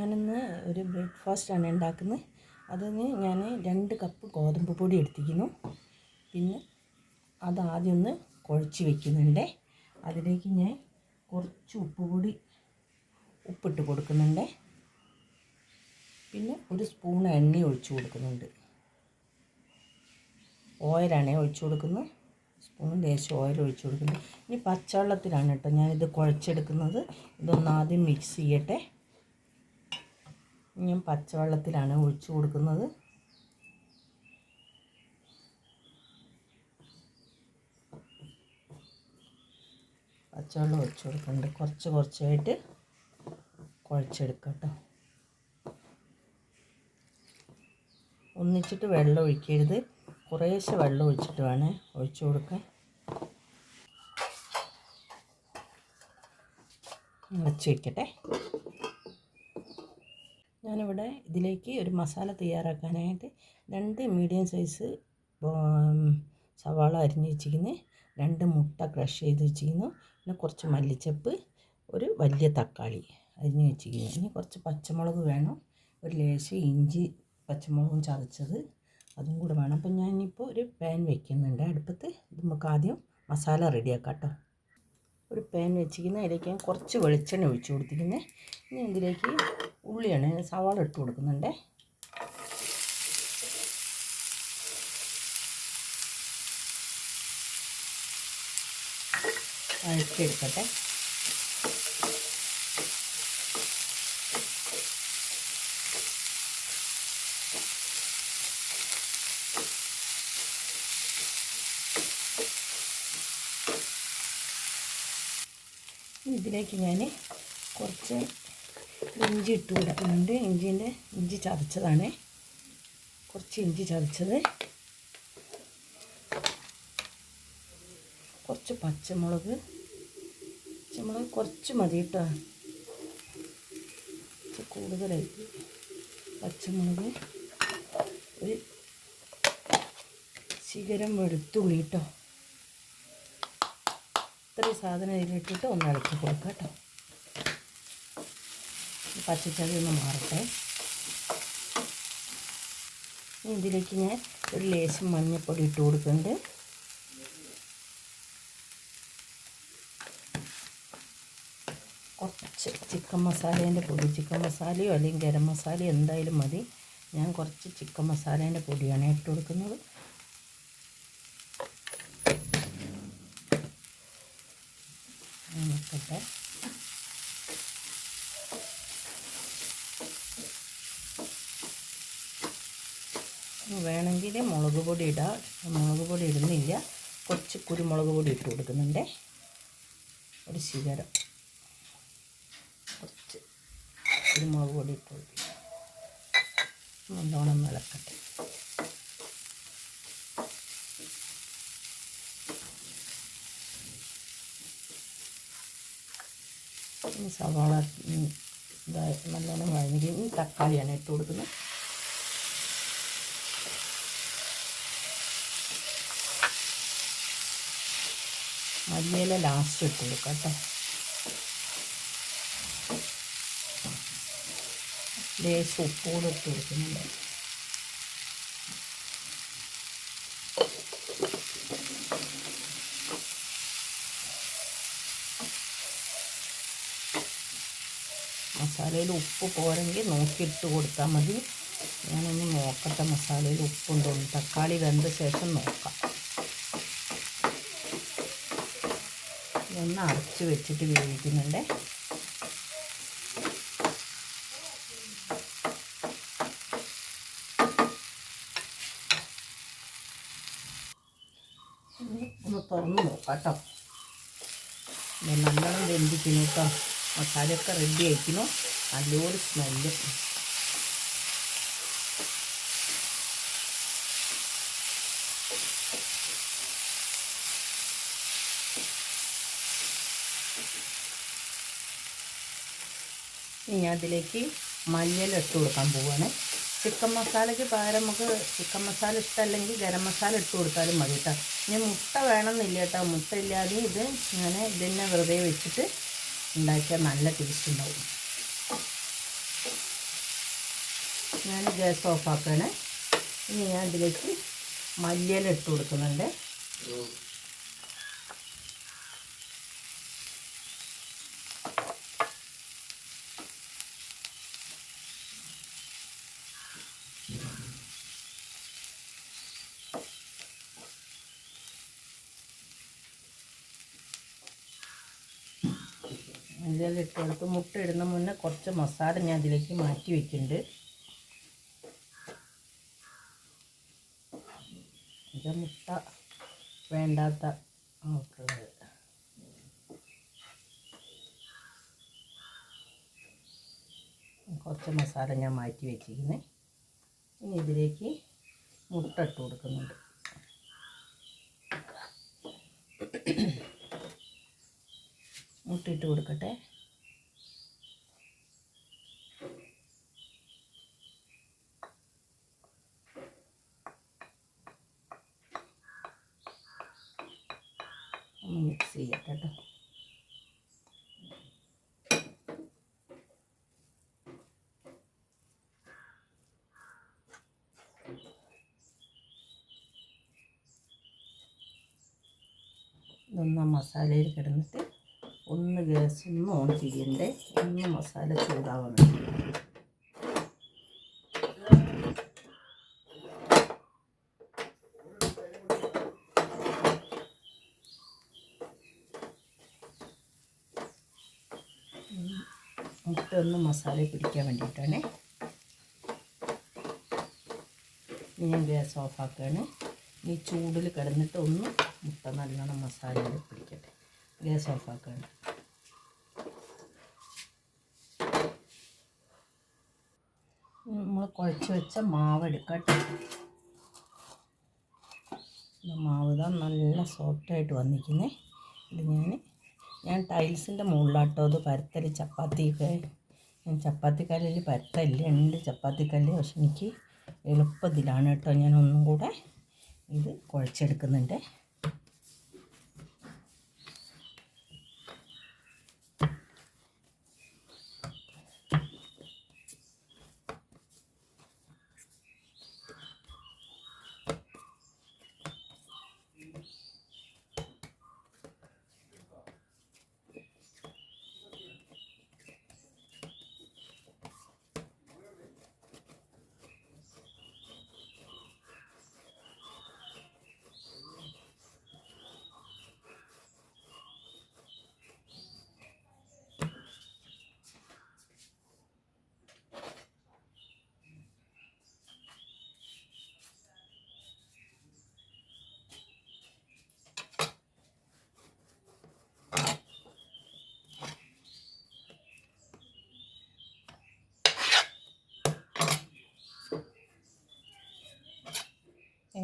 ഞാനിന്ന് ഒരു ബ്രേക്ക്ഫാസ്റ്റാണ് ഉണ്ടാക്കുന്നത്. അതിന് ഞാൻ രണ്ട് കപ്പ് ഗോതമ്പ് പൊടി എടുത്തിരിക്കുന്നു. പിന്നെ അതാദ്യം ഒന്ന് കുഴച്ച് വെക്കുന്നുണ്ട്. അതിലേക്ക് ഞാൻ കുറച്ച് ഉപ്പ് പൊടി ഉപ്പിട്ട് കൊടുക്കുന്നുണ്ട്. പിന്നെ ഒരു സ്പൂൺ എണ്ണ ഒഴിച്ച് കൊടുക്കുന്നുണ്ട്. ഓയിലാണ് ഒഴിച്ച് കൊടുക്കുന്നത്. സ്പൂൺ ലേശം ഓയിൽ ഒഴിച്ച് കൊടുക്കുന്നത് ഇനി പച്ചവെള്ളത്തിലാണ് കേട്ടോ ഞാനിത് കുഴച്ചെടുക്കുന്നത്. ഇതൊന്നാദ്യം മിക്സ് ചെയ്യട്ടെ. ഞാൻ പച്ചവെള്ളത്തിലാണ് ഒഴിച്ചു കൊടുക്കുന്നത്. പച്ചവെള്ളം ഒഴിച്ചു കൊടുക്കുന്നുണ്ട്. കുറച്ച് കുറച്ചായിട്ട് കുഴച്ചെടുക്കാം കേട്ടോ ഒന്നിച്ചിട്ട് വെള്ളം ഒഴിക്കരുത്. കുറേശ്ശെ വെള്ളം ഒഴിച്ചിട്ട് വേണേ ഒഴിച്ചു കൊടുക്കാൻ. വെച്ച് വയ്ക്കട്ടെ ഞാനിവിടെ ഇതിലേക്ക് ഒരു മസാല തയ്യാറാക്കാനായിട്ട് രണ്ട് മീഡിയം സൈസ് സവാള അരിഞ്ഞ് വെച്ചിരിക്കുന്നു. രണ്ട് മുട്ട ക്രഷ് ചെയ്ത് വെച്ചിരിക്കുന്നു. പിന്നെ കുറച്ച് മല്ലിച്ചപ്പ് ഒരു വലിയ തക്കാളി അരിഞ്ഞ് വെച്ചിരിക്കുന്നു. ഇനി കുറച്ച് പച്ചമുളക് വേണം. ഒരു ലേശം ഇഞ്ചി പച്ചമുളകും ചതച്ചത് അതും കൂടെ വേണം. അപ്പം ഞാനിപ്പോൾ ഒരു പാൻ വെക്കുന്നുണ്ട്. അടുപ്പത്ത് നമുക്ക് ആദ്യം മസാല റെഡിയാക്കാം കേട്ടോ. ഒരു പാൻ വെച്ചിരിക്കുന്ന. അതിലേക്ക് ഞാൻ കുറച്ച് വെളിച്ചെണ്ണ ഒഴിച്ച് കൊടുത്തിരിക്കുന്നത് ഇനി ഇതിലേക്ക് ഉള്ളിയാണ് സവാള ഇട്ട് കൊടുക്കുന്നുണ്ട്. വഴറ്റിയെടുക്കട്ടെ. ഇതിലേക്ക് ഞാൻ കുറച്ച് ഇഞ്ചി ഇട്ട് കൊടുക്കുന്നുണ്ട് ഇഞ്ചിന്റെ ഇഞ്ചി ചതച്ചതാണ്. കുറച്ച് ഇഞ്ചി ചതച്ചത്. കുറച്ച് പച്ചമുളക്. പച്ചമുളക് കുറച്ച് മതി കേട്ടോ. കൂടുതലായി പച്ചമുളക്. ഒരു ശിഖരം വെളുത്തുള്ളി കേട്ടോ. ഇത്രയും സാധനം ഇതിലിട്ടിട്ട് ഒന്ന് ഇളക്കി കൊടുക്കാം കേട്ടോ. പച്ചച്ചതി ഒന്ന് മാറട്ടെ. ഇതിലേക്ക് ഞാൻ ഒരു ലേശം മഞ്ഞൾപ്പൊടി ഇട്ട് കൊടുക്കുന്നുണ്ട്. കുറച്ച് ചിക്കൻ മസാലേന്റെ പൊടി. ചിക്കൻ മസാലയോ അല്ലെങ്കിൽ ഗരം മസാലയോ എന്തായാലും മതി. ഞാൻ കുറച്ച് ചിക്കൻ മസാലേന്റെ പൊടിയാണ് ഇട്ട് കൊടുക്കുന്നത്. നിൽക്കട്ടെ വേണമെങ്കിൽ മുളക് പൊടി ഇടാം. മുളക് പൊടി ഇടുന്നില്ല. കുറച്ച് കുരുമുളക് പൊടി ഇട്ട് കൊടുക്കുന്നുണ്ട്. ഒരു ശിഖരം. കുറച്ച് കുരുമുളക് പൊടി ഇട്ട് കൊടുക്കുക നല്ലോണം ഇളക്കട്ടെ ഇനി സവാള നല്ലോണം വഴങ്ങി തക്കാളിയാണ് ഇട്ട് കൊടുക്കുന്നത്. മല്ലിയില ലാസ്റ്റ് ഇട്ട് കൊടുക്കാം കേട്ടോ ലേശം ഉപ്പൂടെ ഇട്ട് കൊടുക്കുന്നുണ്ട്. മസാലയിൽ ഉപ്പ് പോരെങ്കിൽ നോക്കിയിട്ട് കൊടുത്താൽ മതി. ഞാനൊന്ന് നോക്കട്ടെ മസാലയിൽ ഉപ്പുണ്ടോ തക്കാളി വെന്ത ശേഷം നോക്കാം. ഒന്ന് അടച്ച് വെച്ചിട്ട് വേവിക്കുന്നുണ്ട്. ഒന്ന് തുറന്ന് നോക്കാം കേട്ടോ നല്ലോണം വെന്തിക്കുന്നു കേട്ടോ മസാലയൊക്കെ റെഡി ആയിരിക്കുന്നു നല്ലൊരു സ്മെല്ല് ഇനി ഞാൻ അതിലേക്ക് മല്ലിയില ഇട്ട് കൊടുക്കാൻ പോവുകയാണ് ചിക്കൻ മസാലയ്ക്ക് പകരം നമുക്ക് ചിക്കൻ മസാല ഇഷ്ടമല്ലെങ്കിൽ ഗരം മസാല ഇട്ട് കൊടുത്താലും മതി കേട്ടോ. ഇനി മുട്ട വേണമെന്നില്ല കേട്ടോ. മുട്ട ഇല്ലാതെ ഇത് ഞാൻ ഇതിനെ വെറുതെ വെച്ചിട്ട് ഉണ്ടാക്കിയാൽ നല്ല ടേസ്റ്റ് ഉണ്ടാവും. ഞാൻ ഗ്യാസ് ഓഫാക്കുകയാണ് ഇനി ഞാൻ ഇതിലേക്ക് മല്ലിയില ഇട്ട് കൊടുക്കുന്നുണ്ട്. ഇട്ട് കൊടുത്ത് മുട്ട ഇടുന്ന മുന്നേ കുറച്ച് മസാല ഞാൻ അതിലേക്ക് മാറ്റി വെക്കുന്നുണ്ട്. ഇത് മുട്ട വേണ്ടാത്ത ആൾക്കുള്ളത് കുറച്ച് മസാല ഞാൻ മാറ്റി വെച്ചിരിക്കുന്നത് ഇനി ഇതിലേക്ക് മുട്ട ഇട്ട് കൊടുക്കുന്നുണ്ട്. മുട്ട ഇട്ട് കൊടുക്കട്ടെ ഒന്ന് മിക്സ് ചെയ്യട്ടെ കേട്ടോ ഇതൊന്ന് ആ മസാലയിൽ കിടന്നിട്ട് ഒന്ന് ഗ്യാസ് ഒന്ന് ഓൺ ചെയ്യണ്ടേ? ഒന്ന് മസാല ചൂടാവാൻ വേണ്ടി മുട്ട ഒന്ന് മസാല പിടിക്കാൻ വേണ്ടിയിട്ടാണ്. ഞാൻ ഗ്യാസ് ഓഫാക്കുകയാണ് ഈ ചൂടിൽ കിടന്നിട്ട് ഒന്ന് മുട്ട നല്ലോണം മസാലയിൽ പിടിക്കട്ടെ ഗ്യാസ് ഓഫാക്കുകയാണ് നമ്മൾ കുഴച്ച് വെച്ച മാവ് എടുക്കട്ടെ. മാവ് ഇതാ നല്ല സോഫ്റ്റായിട്ട് വന്നിരിക്കുന്നേ. ഇത് ഞാൻ ഞാൻ ടൈൽസിന്റെ മുകളിലാട്ടോ അത് പരത്തൽ ചപ്പാത്തിയൊക്കെ. ഞാൻ ചപ്പാത്തിക്കല്ലിൽ പരത്തല്ല ഉണ്ട് ചപ്പാത്തിക്കല്ല്. പക്ഷെ എനിക്ക് എളുപ്പത്തിലാണ് കേട്ടോ ഞാൻ ഒന്നും കൂടെ ഇത് കുഴച്ചെടുക്കുന്നുണ്ട്.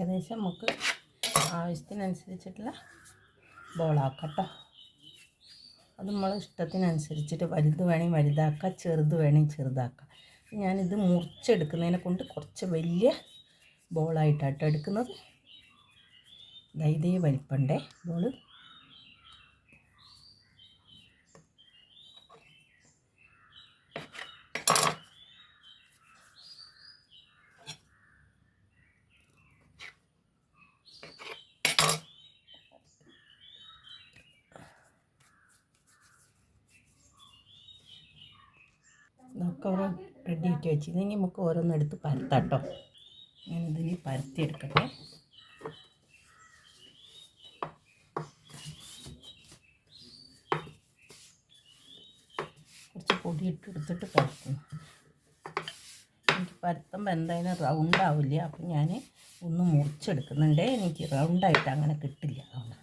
ഏകദേശം നമുക്ക് ആവശ്യത്തിനനുസരിച്ചിട്ടുള്ള ബോളാക്കാം കേട്ടോ അത് നമ്മൾ ഇഷ്ടത്തിനനുസരിച്ചിട്ട് വലുത് വേണമെങ്കിൽ വലുതാക്കാം ചെറുത് വേണമെങ്കിൽ ചെറുതാക്കാം. ഞാനിത് മുറിച്ചെടുക്കുന്നതിനെ കൊണ്ട് കുറച്ച് വലിയ ബോളായിട്ടാട്ടോ എടുക്കുന്നത്. ഇതേ വലിപ്പണ്ടേ ബോൾ ഓരോ റെഡി ആക്കി വെച്ചിരുന്നെങ്കിൽ നമുക്ക് ഓരോന്നെടുത്ത് പരത്താം കേട്ടോ ഞാനിതിന് പരത്തി എടുക്കട്ടെ കുറച്ച് പൊടി ഇട്ട് എടുത്തിട്ട് പരത്തുന്നു എനിക്ക് പരത്തുമ്പോൾ എന്തായാലും റൗണ്ട് ആവില്ല. അപ്പം ഞാൻ ഒന്ന് മുറിച്ചെടുക്കുന്നുണ്ട്. എനിക്ക് റൗണ്ടായിട്ട് അങ്ങനെ കിട്ടില്ല. അതുകൊണ്ട്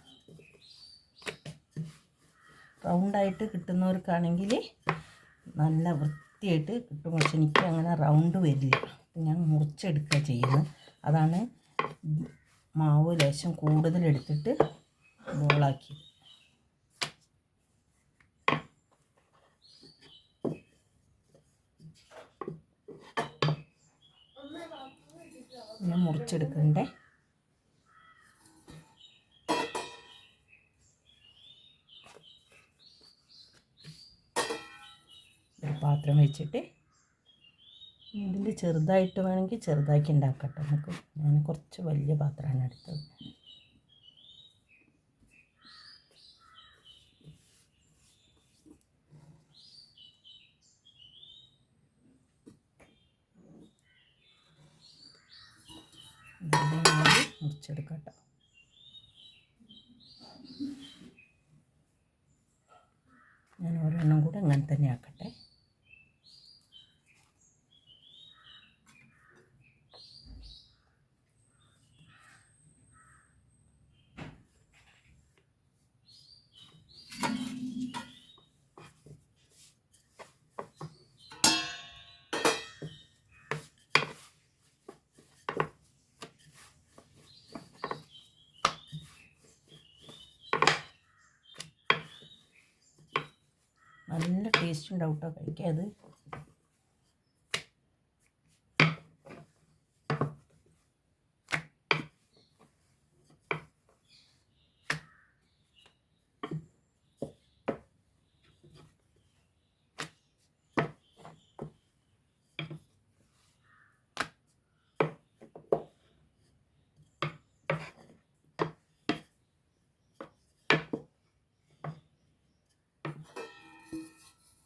റൗണ്ടായിട്ട് കിട്ടുന്നവർക്കാണെങ്കിൽ നല്ല വൃത്തിയായിട്ട് കിട്ടും. പക്ഷെ എനിക്ക് അങ്ങനെ റൗണ്ട് വരില്ല. ഞാൻ മുറിച്ചെടുക്കുക ചെയ്യുന്നത്. അതാണ് മാവ് ലേശം കൂടുതലെടുത്തിട്ട് ബോളാക്കി ഞാൻ മുറിച്ചെടുക്കണ്ടേ ഒരു പാത്രം വെച്ചിട്ട് ഇതിൽ ചെറുതായിട്ട് വേണമെങ്കിൽ ചെറുതാക്കി ഉണ്ടാക്കട്ടെ നമുക്ക്. ഞാൻ കുറച്ച് വലിയ പാത്രമാണ് എടുത്തത്. മുറിച്ചെടുക്കട്ടെ. ഞാൻ ഓരോന്നും കൂടെ അങ്ങനെ തന്നെ ആക്കട്ടെ നല്ല ടേസ്റ്റ് ഉണ്ടാവും അത്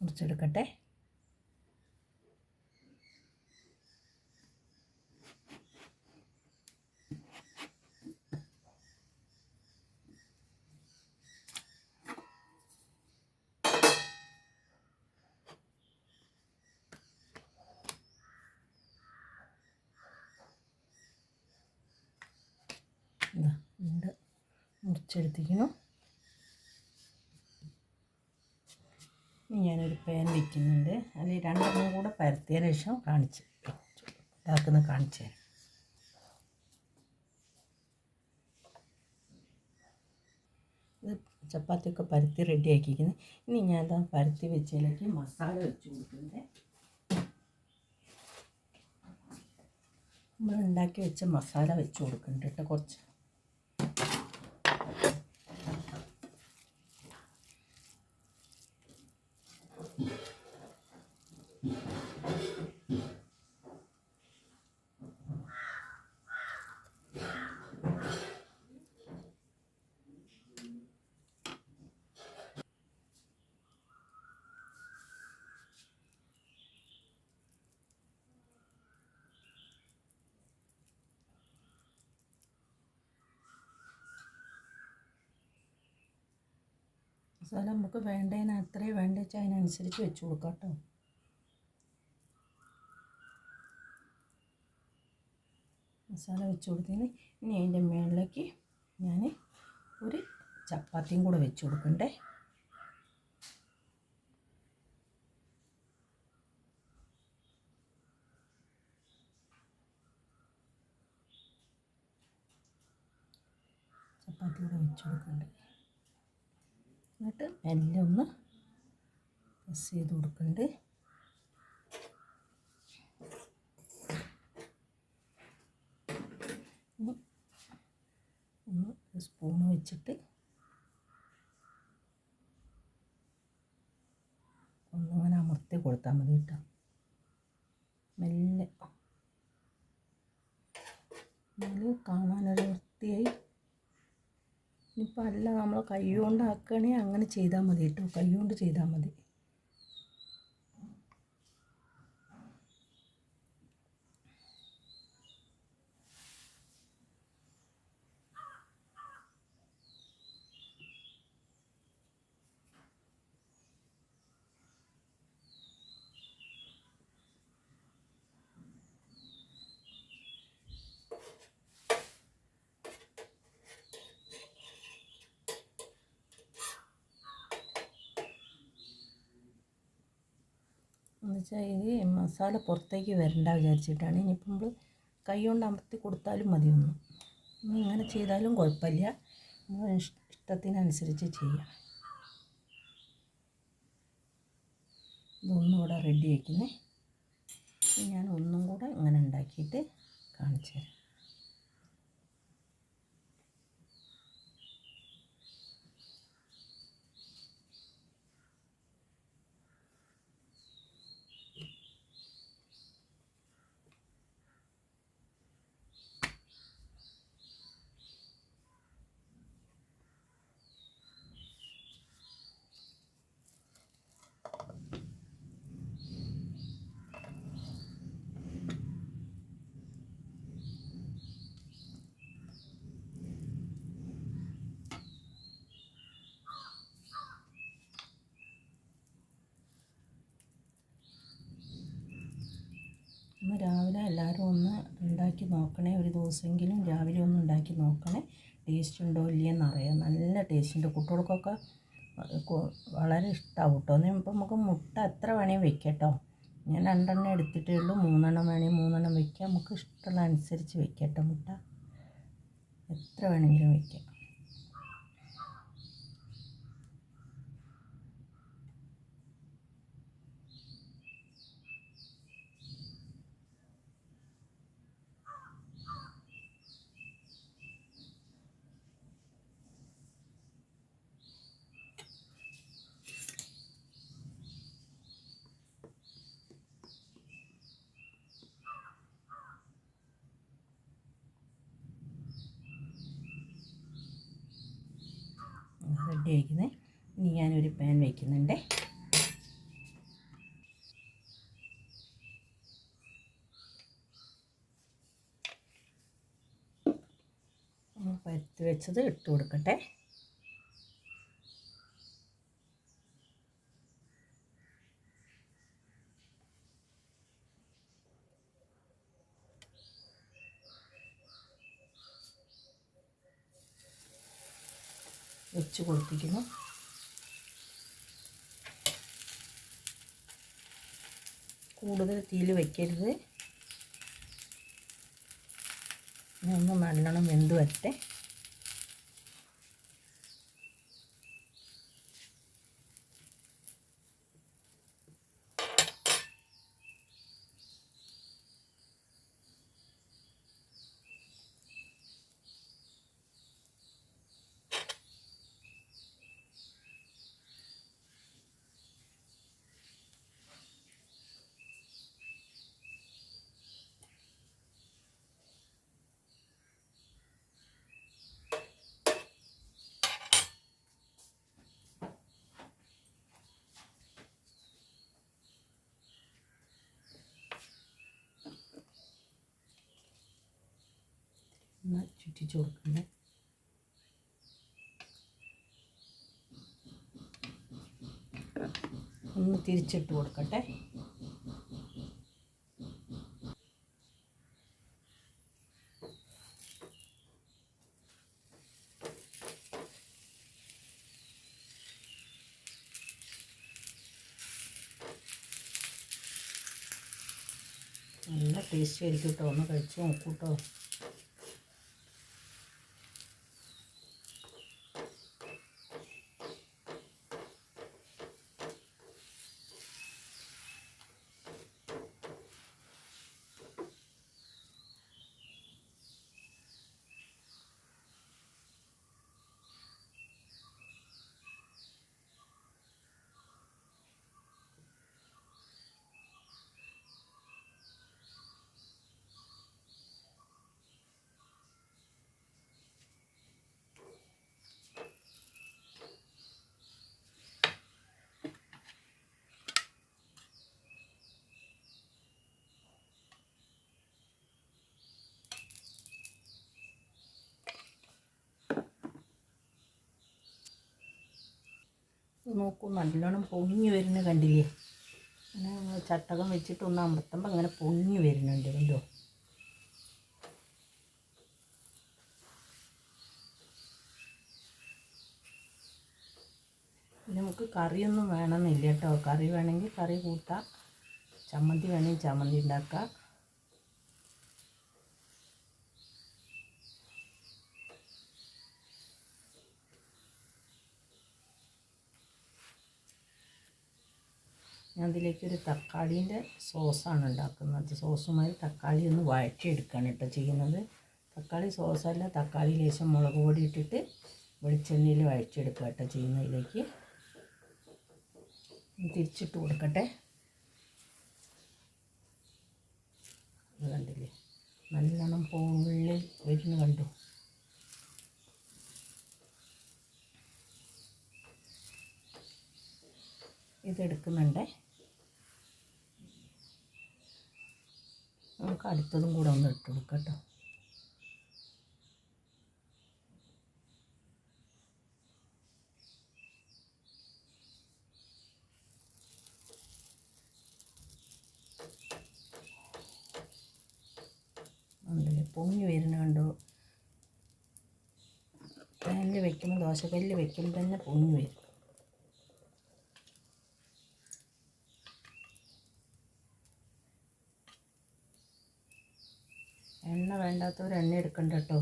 മുറിച്ചെടുക്കട്ടെ ഉണ്ട് ഇനി ഞാനൊരു പാൻ വയ്ക്കുന്നുണ്ട് അതിൽ രണ്ടെണ്ണം കൂടെ പരത്തിയതിന് ശേഷം കാണിച്ച് ഇതാക്കുന്ന കാണിച്ചു തരാം. ഇത് ചപ്പാത്തിയൊക്കെ പരത്തി റെഡി ആക്കിയിരിക്കുന്നത് ഇനി ഞാൻ ഇതാ പരത്തി വെച്ചതിലേക്ക് മസാല വെച്ച് കൊടുക്കുന്നത് നമ്മൾ ഉണ്ടാക്കി വെച്ച മസാല വെച്ച് കൊടുക്കുന്നുണ്ട് കേട്ടോ കുറച്ച്. മസാല നമുക്ക് വേണ്ടതിന് അത്രയും വേണ്ട വെച്ചാൽ അതിനനുസരിച്ച് വെച്ച് കൊടുക്കാം കേട്ടോ. മസാല വെച്ച് കൊടുത്തതിന് ഇനി അതിന്റെ മുകളിലേക്ക് ഞാൻ ഒരു ചപ്പാത്തിയും കൂടെ വെച്ച് കൊടുക്കണ്ടേ. ചപ്പാത്തി കൂടെ വെച്ച് കൊടുക്കണ്ടേ. എന്നിട്ട് മെല്ലെ ഒന്ന് പ്രസ് ചെയ്ത് കൊടുക്കുന്നുണ്ട് ഒന്ന് സ്പൂൺ വെച്ചിട്ട് ഒന്നിങ്ങനെ അമർത്തി കൊടുത്താൽ മതി കേട്ടോ. മെല്ലെ. എന്നാലും കാണാനൊരു വൃത്തിയായി ഇനിയിപ്പോൾ അല്ല നമ്മൾ കൈ കൊണ്ടാക്കണേ അങ്ങനെ ചെയ്താൽ മതി കേട്ടോ. കൈ കൊണ്ട് ചെയ്താൽ മതി. എന്നുവെച്ചാൽ ഇത് മസാല പുറത്തേക്ക് വരണ്ട വിചാരിച്ചിട്ടാണ്. ഇനിയിപ്പോൾ നമ്മൾ കൈ കൊണ്ട് അമർത്തി കൊടുത്താലും മതിയൊന്നും ഇനി ഇങ്ങനെ ചെയ്താലും കുഴപ്പമില്ല. നമ്മൾ ഇഷ്ടത്തിനനുസരിച്ച് ചെയ്യാം. ഇതൊന്നും ഇവിടെ റെഡി ആക്കുന്നേ ഞാൻ ഒന്നും കൂടെ ഇങ്ങനെ ഉണ്ടാക്കിയിട്ട് കാണിച്ചു തരാം ഒന്ന് രാവിലെ എല്ലാവരും ഒന്ന് ഉണ്ടാക്കി നോക്കണേ. ഒരു ദിവസമെങ്കിലും രാവിലെ ഒന്ന് ഉണ്ടാക്കി നോക്കണേ. ടേസ്റ്റ് ഉണ്ടോ ഇല്ലയെന്ന് അറിയാം. നല്ല ടേസ്റ്റ് ഉണ്ട്. കുട്ടികൾക്കൊക്കെ വളരെ ഇഷ്ടമാവും കേട്ടോ. ഇപ്പം നമുക്ക് മുട്ട എത്ര വേണേൽ വെക്കാം കേട്ടോ. ഞാൻ രണ്ടെണ്ണം എടുത്തിട്ടേ ഉള്ളൂ. മൂന്നെണ്ണം വേണേൽ മൂന്നെണ്ണം വെക്കാം. നമുക്ക് ഇഷ്ടമുള്ള അനുസരിച്ച് വെക്കാം കേട്ടോ മുട്ട. എത്ര വേണമെങ്കിലും വെക്കാം. റെഡി ആയിരിക്കുന്നത് ഇനി ഞാനൊരു പാൻ വയ്ക്കുന്നുണ്ട് പരുത്തി വെച്ചത് ഇട്ട് കൊടുക്കട്ടെ. വെച്ച് കൊടുപ്പിക്കുന്നു. കൂടുതൽ തീയിൽ വയ്ക്കരുത് ഒന്ന് നല്ലോണം വെന്ത് വരട്ടെ. ഒന്ന് ചുറ്റിച്ച് കൊടുക്കണ്ടേ? ഒന്ന് തിരിച്ചിട്ട് കൊടുക്കട്ടെ? നല്ല ടേസ്റ്റ് ആയിരിക്കും കേട്ടോ ഒന്ന് കഴിച്ചു നോക്കൂ നോക്കൂ നല്ലോണം പൊങ്ങി വരുന്നത് കണ്ടില്ലേ? അങ്ങനെ ചട്ടകം വെച്ചിട്ട് അമൃത്തുമ്പോൾ അമർത്തുമ്പോൾ അങ്ങനെ പൊങ്ങി വരുന്നുണ്ട് കണ്ടോ? നമുക്ക് കറിയൊന്നും വേണമെന്നില്ല കേട്ടോ. കറി വേണമെങ്കിൽ കറി കൂട്ടാം. ചമ്മന്തി വേണമെങ്കിൽ ചമ്മന്തി ഉണ്ടാക്കാം. ഞാൻ അതിലേക്ക് ഒരു തക്കാളീന്റെ സോസാണ് ഉണ്ടാക്കുന്നത്. സോസുമായി തക്കാളി ഒന്ന് വഴറ്റിയെടുക്കുകയാണ് കേട്ടോ ചെയ്യുന്നത്. തക്കാളി സോസല്ല തക്കാളി ലേശം മുളക് പൊടി ഇട്ടിട്ട് വെളിച്ചെണ്ണയിൽ വഴറ്റിയെടുക്കുക കേട്ടോ ചെയ്യുന്നതിലേക്ക് തിരിച്ചിട്ട് കൊടുക്കട്ടെ. കണ്ടില്ലേ? നല്ലോണം പൊള്ളി വരുന്നു കണ്ടു? ഇതെടുക്കുന്നുണ്ടേ. നമുക്ക് അടുത്തതും കൂടെ ഒന്ന് ഇട്ട് കൊടുക്കാം കേട്ടോ പൊങ്ങി വരുന്നുണ്ടോ പാനിൽ വെക്കുമ്പോൾ ദോശക്കല്ലിൽ വെക്കുമ്പോൾ തന്നെ പൊങ്ങി വരും. വേണ്ടാത്തവർ എണ്ണ എടുക്കണ്ട കേട്ടോ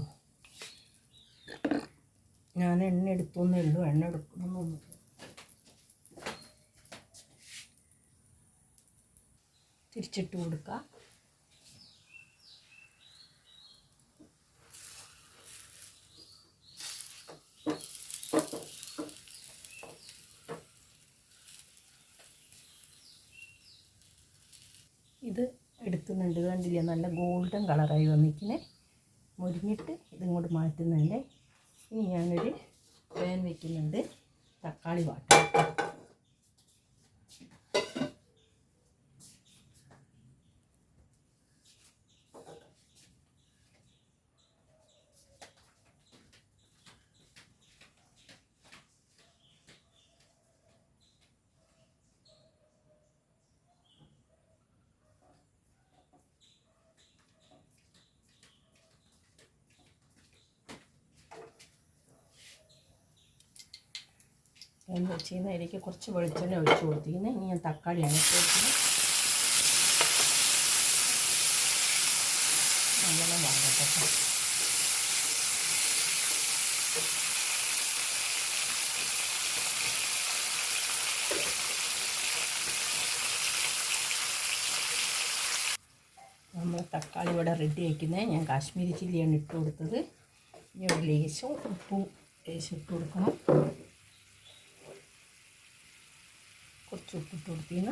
ഞാൻ എണ്ണ എടുത്തോന്നേ ഉള്ളൂ. എണ്ണ എടുക്കണമെന്നൊന്നും തിരിച്ചിട്ട് കൊടുക്ക. ഇത് എടുക്കുന്നുണ്ട്. കണ്ടില്ലേ? നല്ല ഗോൾഡൻ കളറായി വന്നിരിക്കുന്നത് മുരിഞ്ഞിട്ട് ഇതിങ്ങോട്ട് മാറ്റുന്നുണ്ട്. ഇനി ഞാനൊരു പാൻ വയ്ക്കുന്നുണ്ട് തക്കാളി വാട്ടും ഞാൻ വെച്ചിരുന്ന അതിലേക്ക് കുറച്ച് വെളിച്ചെണ്ണ ഒഴിച്ച് കൊടുത്തിരുന്നത് ഇനി ഞാൻ തക്കാളിയാണ് കൊടുക്കുന്നത്. നല്ലോണം വാങ്ങട്ടെ നമ്മൾ തക്കാളി ഇവിടെ റെഡി ആക്കുന്നത് ഞാൻ കാശ്മീരി ചില്ലിയാണ് ഇട്ട് കൊടുത്തത്. ഇനി ഒരു ലേശം ഉപ്പും ലേശം ഇട്ട് കൊടുക്കണം. കൊടുത്തിന്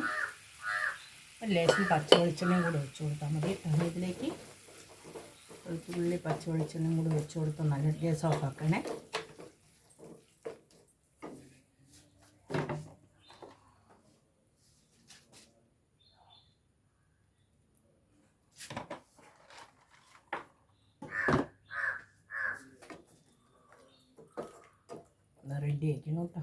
ഒരു ലേശം പച്ച വെളിച്ചെണ്ണയും കൂടി വെച്ച് കൊടുത്താൽ മതി. അതിലേക്ക് വെളുത്തുള്ളി പച്ച വെളിച്ചെണ്ണയും കൂടി വെച്ച് കൊടുത്താൽ നല്ല ഗ്യാസ് ഓഫ് ആക്കണേ. റെഡി ആക്കണം കേട്ടോ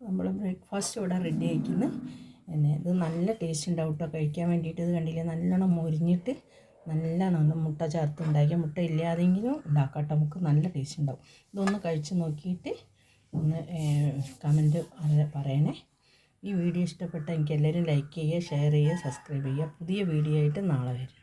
നമ്മൾ ബ്രേക്ക്ഫാസ്റ്റ് ഇവിടെ റെഡി ആയിരിക്കുന്നു പിന്നെ ഇത് നല്ല ടേസ്റ്റ് ഉണ്ടാവും കേട്ടോ. കഴിക്കാൻ വേണ്ടിയിട്ട് ഇത് കണ്ടില്ലേ? നല്ലോണം മുരിഞ്ഞിട്ട് നല്ലോണം മുട്ട ചേർത്ത് ഉണ്ടാക്കിയ മുട്ട ഇല്ലാതെങ്കിലും ഉണ്ടാക്കാം നമുക്ക് നല്ല ടേസ്റ്റ് ഉണ്ടാവും. ഇതൊന്ന് കഴിച്ച് നോക്കിയിട്ട് ഒന്ന് കമന്റ് പറയണേ. ഈ വീഡിയോ ഇഷ്ടപ്പെട്ട എനിക്ക് എല്ലാവരും ലൈക്ക് ചെയ്യുക ഷെയർ ചെയ്യുക സബ്സ്ക്രൈബ് ചെയ്യുക. പുതിയ വീഡിയോ ആയിട്ട് നാളെ വരും.